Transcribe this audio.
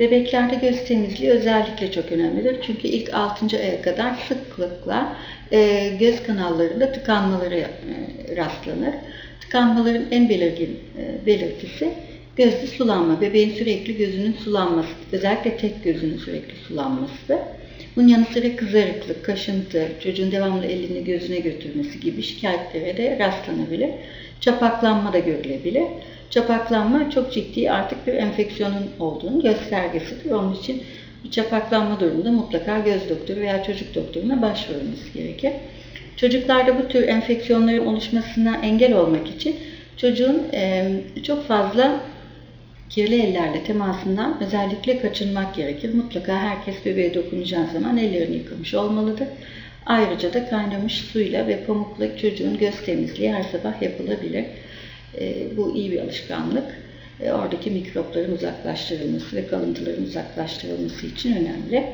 Bebeklerde göz temizliği özellikle çok önemlidir. Çünkü ilk 6. aya kadar sıklıkla e, göz kanallarında tıkanmaları e, rastlanır. Tıkanmaların en belirgin e, belirtisi gözde sulanma. Bebeğin sürekli gözünün sulanması, özellikle tek gözünün sürekli sulanması. Bunun yanı sıra kızarıklık, kaşıntı, çocuğun devamlı elini gözüne götürmesi gibi şikayetlere de rastlanabilir. Çapaklanma da görülebilir. Çapaklanma çok ciddi artık bir enfeksiyonun olduğunun göstergesidir. Onun için çapaklanma durumunda mutlaka göz doktoru veya çocuk doktoruna başvurulması gerekir. Çocuklarda bu tür enfeksiyonların oluşmasına engel olmak için çocuğun çok fazla kirli ellerle temasından özellikle kaçınmak gerekir. Mutlaka herkes bebeğe dokunacağı zaman ellerini yıkamış olmalıdır. Ayrıca da kaynamış suyla ve pamukla çocuğun göz temizliği her sabah yapılabilir. E, bu iyi bir alışkanlık. E, oradaki mikropların uzaklaştırılması ve kalıntıların uzaklaştırılması için önemli.